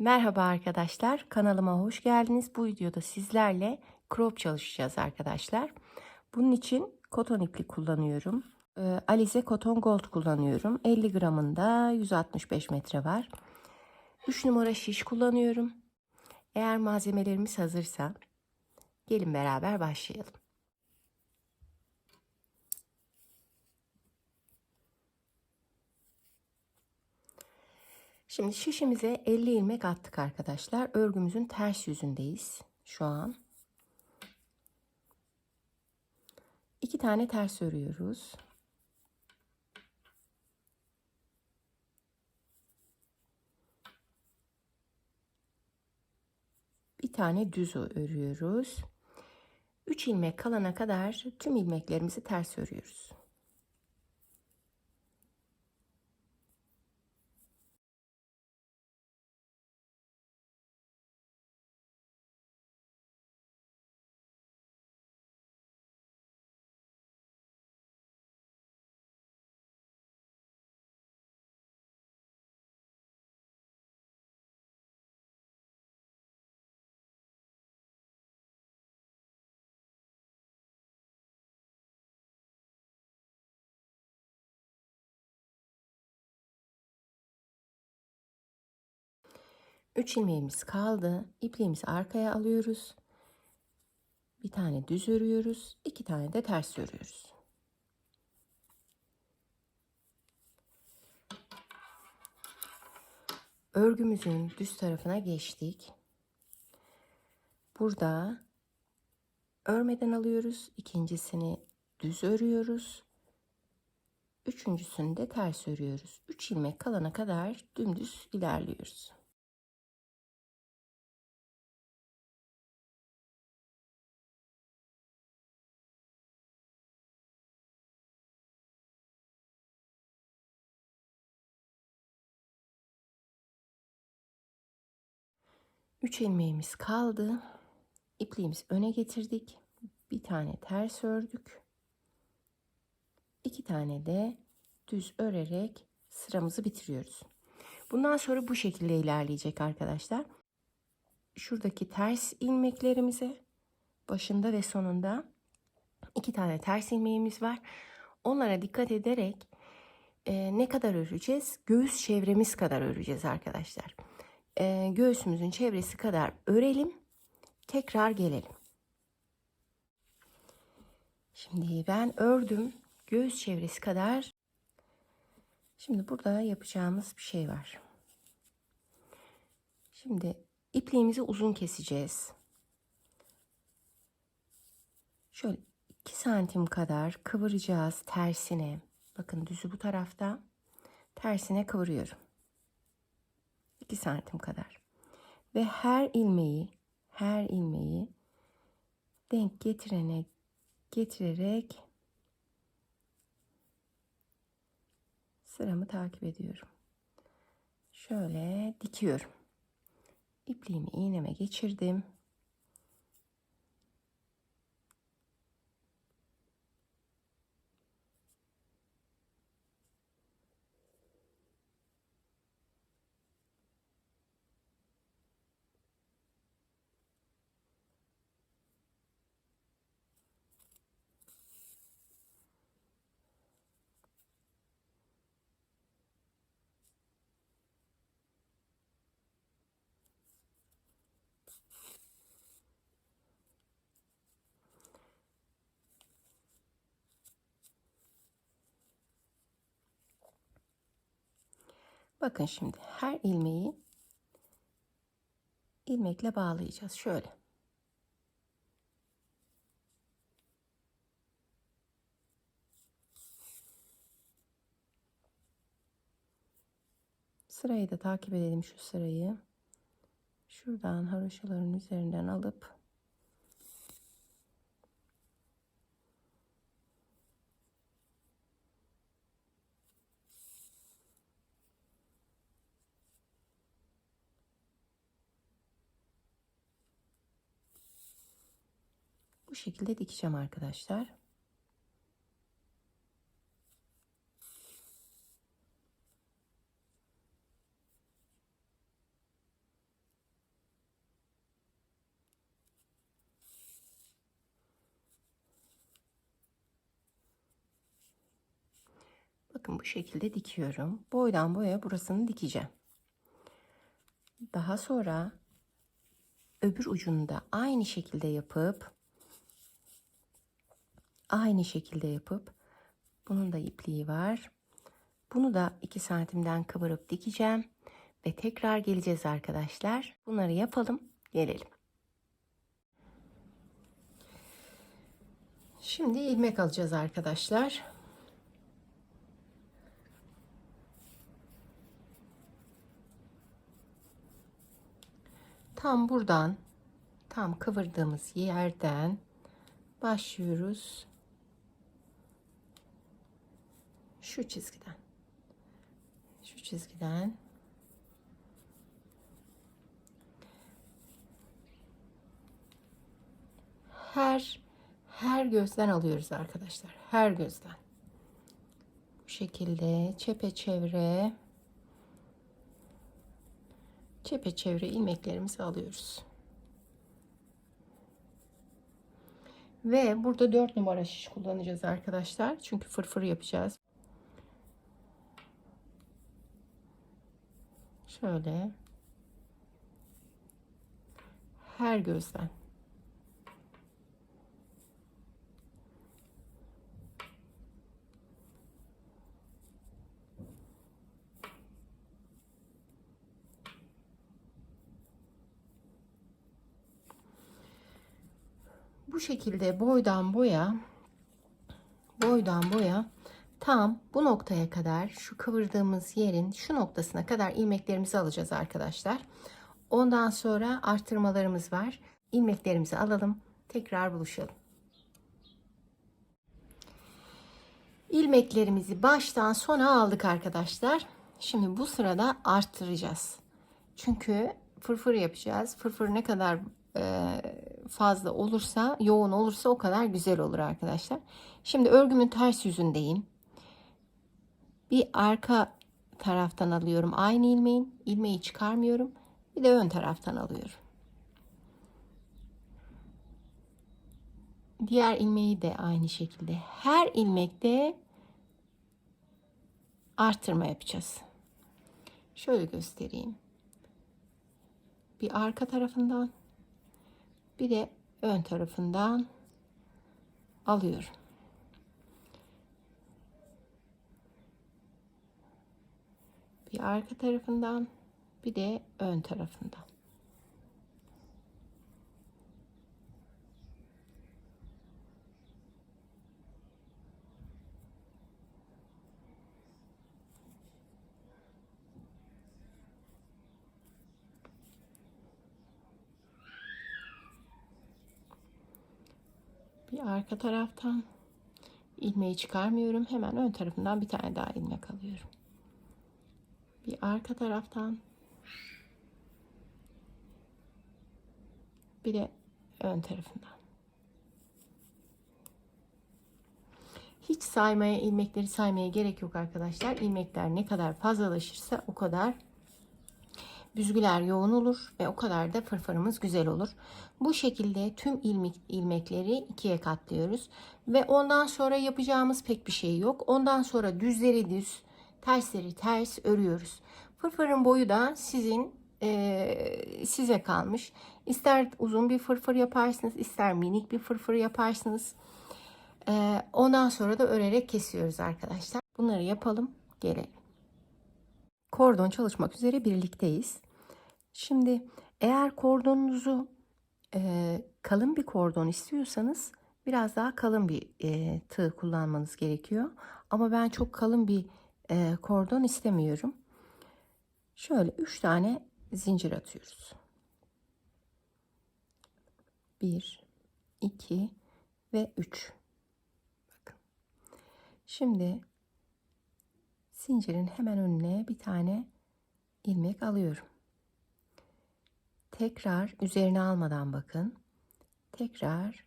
Merhaba arkadaşlar, kanalıma hoş geldiniz. Bu videoda sizlerle crop çalışacağız arkadaşlar. Bunun için koton iplik kullanıyorum. Ee, Alize Koton Gold kullanıyorum. 50 gramında 165 metre var. 3 numara şiş kullanıyorum. Eğer malzemelerimiz hazırsa gelin beraber başlayalım. Şimdi şişimize 50 ilmek attık arkadaşlar. Örgümüzün ters yüzündeyiz şu an. İki tane ters örüyoruz. Bir tane düz örüyoruz. 3 ilmek kalana kadar tüm ilmeklerimizi ters örüyoruz. Üç ilmeğimiz kaldı. İpliğimizi arkaya alıyoruz. Bir tane düz örüyoruz. iki tane de ters örüyoruz. Örgümüzün düz tarafına geçtik. Burada örmeden alıyoruz. İkincisini düz örüyoruz. Üçüncüsünü de ters örüyoruz. Üç ilmek kalana kadar dümdüz ilerliyoruz. Üç ilmeğimiz kaldı. İpliğimizi öne getirdik. Bir tane ters ördük. İki tane de düz örerek sıramızı bitiriyoruz. Bundan sonra bu şekilde ilerleyecek arkadaşlar. Şuradaki ters ilmeklerimize başında ve sonunda iki tane ters ilmeğimiz var. Onlara dikkat ederek e, ne kadar öreceğiz? Göğüs çevremiz kadar öreceğiz arkadaşlar e, göğsümüzün çevresi kadar örelim. Tekrar gelelim. Şimdi ben ördüm. Göğüs çevresi kadar. Şimdi burada yapacağımız bir şey var. Şimdi ipliğimizi uzun keseceğiz. Şöyle 2 santim kadar kıvıracağız tersine. Bakın düzü bu tarafta. Tersine kıvırıyorum. 2 santim kadar. Ve her ilmeği her ilmeği denk getirene getirerek sıramı takip ediyorum. Şöyle dikiyorum. İpliğimi iğneme geçirdim. Bakın şimdi her ilmeği ilmekle bağlayacağız. Şöyle. Sırayı da takip edelim şu sırayı. Şuradan haroşaların üzerinden alıp Bu şekilde dikeceğim arkadaşlar. Bakın bu şekilde dikiyorum. Boydan boya burasını dikeceğim. Daha sonra öbür ucunu da aynı şekilde yapıp aynı şekilde yapıp bunun da ipliği var. Bunu da 2 santimden kıvırıp dikeceğim ve tekrar geleceğiz arkadaşlar. Bunları yapalım, gelelim. Şimdi ilmek alacağız arkadaşlar. Tam buradan, tam kıvırdığımız yerden başlıyoruz. Şu çizgiden. Şu çizgiden. Her her gözden alıyoruz arkadaşlar. Her gözden. Bu şekilde çepeçevre çepeçevre ilmeklerimizi alıyoruz. Ve burada 4 numara şiş kullanacağız arkadaşlar. Çünkü fırfır yapacağız. Şöyle. Her gözden bu şekilde boydan boya boydan boya tam bu noktaya kadar şu kıvırdığımız yerin şu noktasına kadar ilmeklerimizi alacağız arkadaşlar. Ondan sonra arttırmalarımız var. İlmeklerimizi alalım. Tekrar buluşalım. İlmeklerimizi baştan sona aldık arkadaşlar. Şimdi bu sırada arttıracağız. Çünkü fırfır yapacağız. Fırfır ne kadar e, fazla olursa, yoğun olursa o kadar güzel olur arkadaşlar. Şimdi örgümün ters yüzündeyim. Bir arka taraftan alıyorum aynı ilmeğin. ilmeği çıkarmıyorum. Bir de ön taraftan alıyorum. Diğer ilmeği de aynı şekilde. Her ilmekte artırma yapacağız. Şöyle göstereyim. Bir arka tarafından bir de ön tarafından alıyorum. Bir arka tarafından bir de ön tarafından. bir arka taraftan ilmeği çıkarmıyorum. Hemen ön tarafından bir tane daha ilmek alıyorum. Arka taraftan bir de ön tarafından. Hiç saymaya, ilmekleri saymaya gerek yok arkadaşlar. İlmekler ne kadar fazlalaşırsa o kadar büzgüler yoğun olur ve o kadar da fırfırımız güzel olur. Bu şekilde tüm ilmek, ilmekleri ikiye katlıyoruz ve ondan sonra yapacağımız pek bir şey yok. Ondan sonra düzleri düz, tersleri ters örüyoruz. Fırfırın boyu da sizin e, size kalmış. İster uzun bir fırfır yaparsınız, ister minik bir fırfır yaparsınız. E, ondan sonra da örerek kesiyoruz arkadaşlar. Bunları yapalım, gelelim kordon çalışmak üzere birlikteyiz. Şimdi eğer kordonunuzu e, kalın bir kordon istiyorsanız biraz daha kalın bir e, tığ kullanmanız gerekiyor. Ama ben çok kalın bir e, kordon istemiyorum. Şöyle 3 tane zincir atıyoruz. 1 2 ve 3. Bakın. Şimdi zincirin hemen önüne bir tane ilmek alıyorum. Tekrar üzerine almadan bakın. Tekrar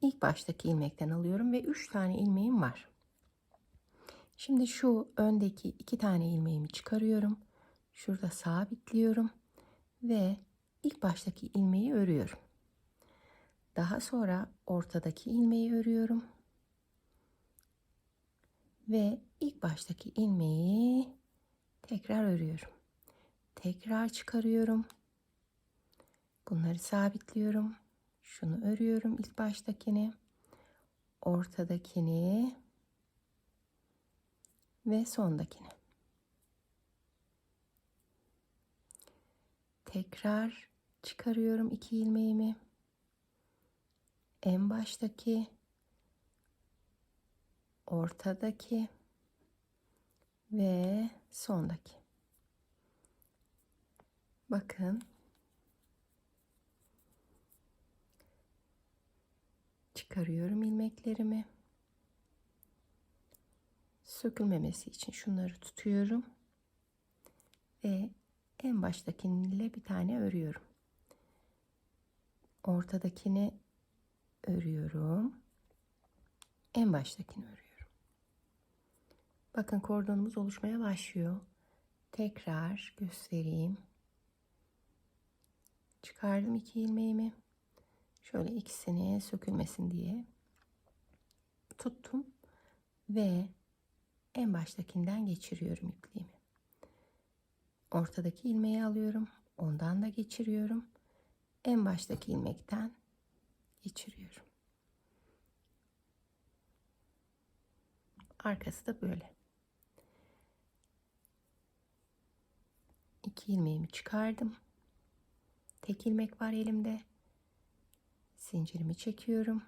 ilk baştaki ilmekten alıyorum ve 3 tane ilmeğim var. Şimdi şu öndeki iki tane ilmeğimi çıkarıyorum. Şurada sabitliyorum ve ilk baştaki ilmeği örüyorum. Daha sonra ortadaki ilmeği örüyorum Ve ilk baştaki ilmeği tekrar örüyorum. Tekrar çıkarıyorum. Bunları sabitliyorum. Şunu örüyorum ilk baştakini. Ortadakini ve sondakini. Tekrar çıkarıyorum iki ilmeğimi. En baştaki, ortadaki ve sondaki. Bakın. Çıkarıyorum ilmeklerimi. Sökülmemesi için şunları tutuyorum. Ve en baştakiyle bir tane örüyorum. Ortadakini örüyorum. En baştakini örüyorum. Bakın kordonumuz oluşmaya başlıyor. Tekrar göstereyim. Çıkardım iki ilmeğimi. Şöyle ikisini sökülmesin diye tuttum ve en baştakinden geçiriyorum ipliğimi. Ortadaki ilmeği alıyorum. Ondan da geçiriyorum. En baştaki ilmekten geçiriyorum. Arkası da böyle. İki ilmeğimi çıkardım. Tek ilmek var elimde. Zincirimi çekiyorum.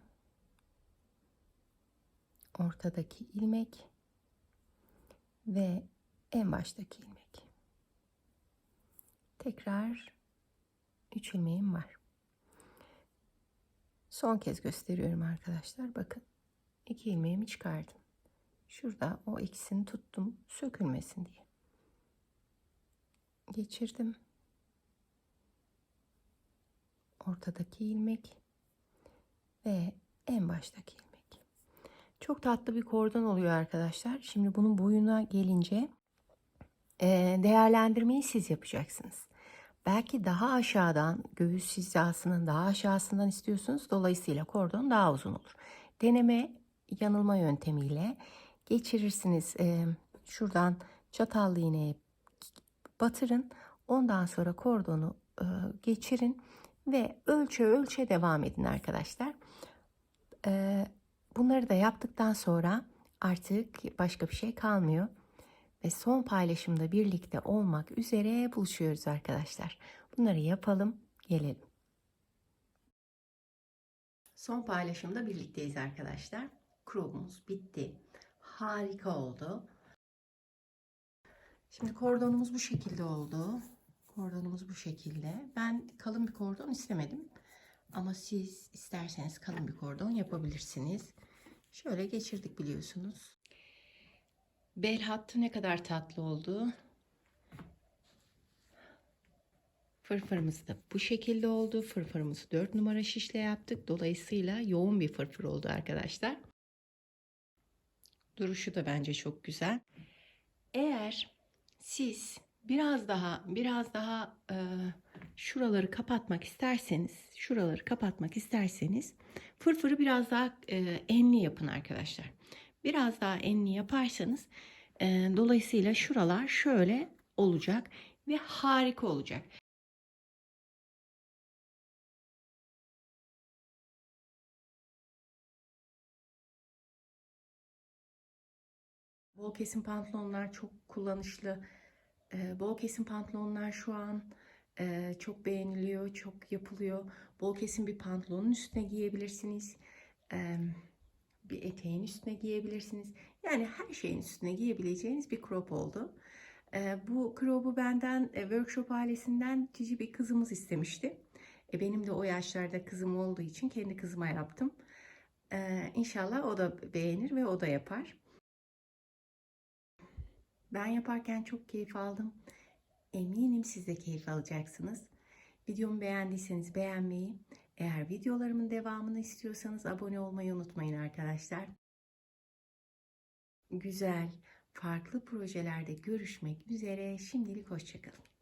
Ortadaki ilmek ve en baştaki ilmek. Tekrar 3 ilmeğim var. Son kez gösteriyorum arkadaşlar. Bakın. iki ilmeğimi çıkardım. Şurada o ikisini tuttum. Sökülmesin diye. Geçirdim. Ortadaki ilmek ve en baştaki ilmek. Çok tatlı bir kordon oluyor arkadaşlar. Şimdi bunun boyuna gelince değerlendirmeyi siz yapacaksınız. Belki daha aşağıdan göğüs hizasının daha aşağısından istiyorsunuz. Dolayısıyla kordon daha uzun olur. Deneme yanılma yöntemiyle geçirirsiniz. Ee, şuradan çatallı iğneye batırın. Ondan sonra kordonu e, geçirin ve ölçe ölçe devam edin arkadaşlar. Bunları da yaptıktan sonra artık başka bir şey kalmıyor ve son paylaşımda birlikte olmak üzere buluşuyoruz arkadaşlar. Bunları yapalım, gelelim. Son paylaşımda birlikteyiz arkadaşlar. Krobumuz bitti. Harika oldu. Şimdi kordonumuz bu şekilde oldu. Kordonumuz bu şekilde. Ben kalın bir kordon istemedim. Ama siz isterseniz kalın bir kordon yapabilirsiniz. Şöyle geçirdik biliyorsunuz. Bel hattı ne kadar tatlı oldu. Fırfırımız da bu şekilde oldu. Fırfırımızı 4 numara şişle yaptık. Dolayısıyla yoğun bir fırfır oldu arkadaşlar. Duruşu da bence çok güzel. Eğer siz biraz daha biraz daha e, şuraları kapatmak isterseniz, şuraları kapatmak isterseniz fırfırı biraz daha e, enli yapın arkadaşlar. Biraz daha enli yaparsanız e, dolayısıyla şuralar şöyle olacak ve harika olacak. Bol kesim pantolonlar çok kullanışlı. E, bol kesim pantolonlar şu an e, çok beğeniliyor, çok yapılıyor. Bol kesim bir pantolonun üstüne giyebilirsiniz. E, bir eteğin üstüne giyebilirsiniz. Yani her şeyin üstüne giyebileceğiniz bir crop oldu. E, bu crop'u benden e, workshop ailesinden cici bir kızımız istemişti. E, benim de o yaşlarda kızım olduğu için kendi kızıma yaptım. E, inşallah o da beğenir ve o da yapar. Ben yaparken çok keyif aldım. Eminim siz de keyif alacaksınız. Videomu beğendiyseniz beğenmeyi, eğer videolarımın devamını istiyorsanız abone olmayı unutmayın arkadaşlar. Güzel, farklı projelerde görüşmek üzere. Şimdilik hoşçakalın.